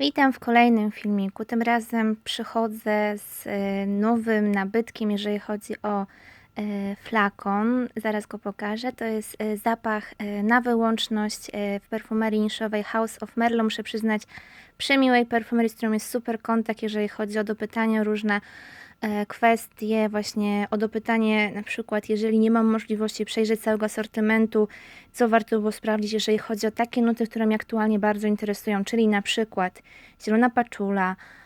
Witam w kolejnym filmiku. Tym razem przychodzę z e, nowym nabytkiem, jeżeli chodzi o flakon. Zaraz go pokażę. To jest e, zapach e, na wyłączność e, w perfumerii niszowej House of Merlot. Muszę przyznać, przy miłej perfumerii, z którą jest super kontakt, jeżeli chodzi o dopytanie o różne e, kwestie, właśnie o dopytanie na przykład, jeżeli nie mam możliwości przejrzeć całego asortymentu, co warto było sprawdzić, jeżeli chodzi o takie nuty, które mnie aktualnie bardzo interesują, czyli na przykład zielona paczula, e,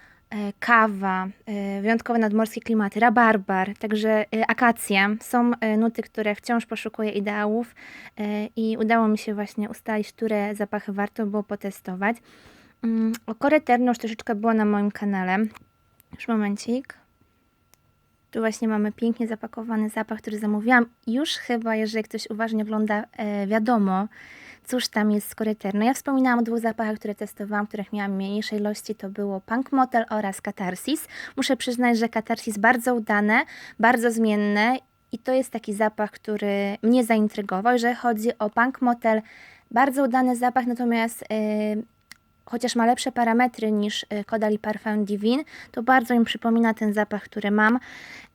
kawa, e, wyjątkowe nadmorskie klimaty, rabarbar, także e, akacja. Są e, nuty, które wciąż poszukuję ideałów e, i udało mi się właśnie ustalić, które zapachy warto było potestować. Mm, O Koreterno już troszeczkę było na moim kanale. Już momencik. Tu właśnie mamy pięknie zapakowany zapach, który zamówiłam. Już chyba, jeżeli ktoś uważnie ogląda, e, wiadomo, cóż tam jest z Koreterno. Ja wspominałam o dwóch zapachach, które testowałam, których miałam w mniejszej ilości. To było Punk Motel oraz Katarsis. Muszę przyznać, że Katarsis bardzo udane, bardzo zmienne i to jest taki zapach, który mnie zaintrygował. Jeżeli chodzi o Punk Motel, bardzo udany zapach, natomiast... e, chociaż ma lepsze parametry niż y, Caudalie Parfum Divin, to bardzo mi przypomina ten zapach, który mam.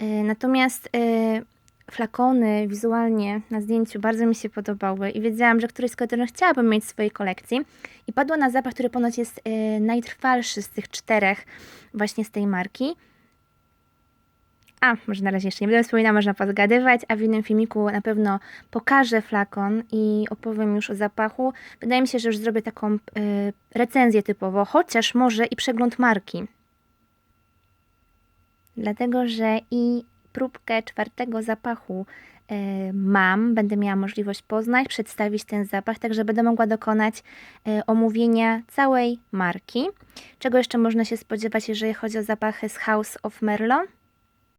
Y, Natomiast y, flakony wizualnie na zdjęciu bardzo mi się podobały i wiedziałam, że któryś z chciałabym mieć w swojej kolekcji. I padło na zapach, który ponoć jest y, najtrwalszy z tych czterech właśnie z tej marki. A, może na razie jeszcze nie będę wspominała, można pozgadywać, a w innym filmiku na pewno pokażę flakon i opowiem już o zapachu. Wydaje mi się, że już zrobię taką y, recenzję typowo, chociaż może i przegląd marki. Dlatego, że i próbkę czwartego zapachu y, mam, będę miała możliwość poznać, przedstawić ten zapach, także będę mogła dokonać y, omówienia całej marki. Czego jeszcze można się spodziewać, jeżeli chodzi o zapachy z House of Merlot?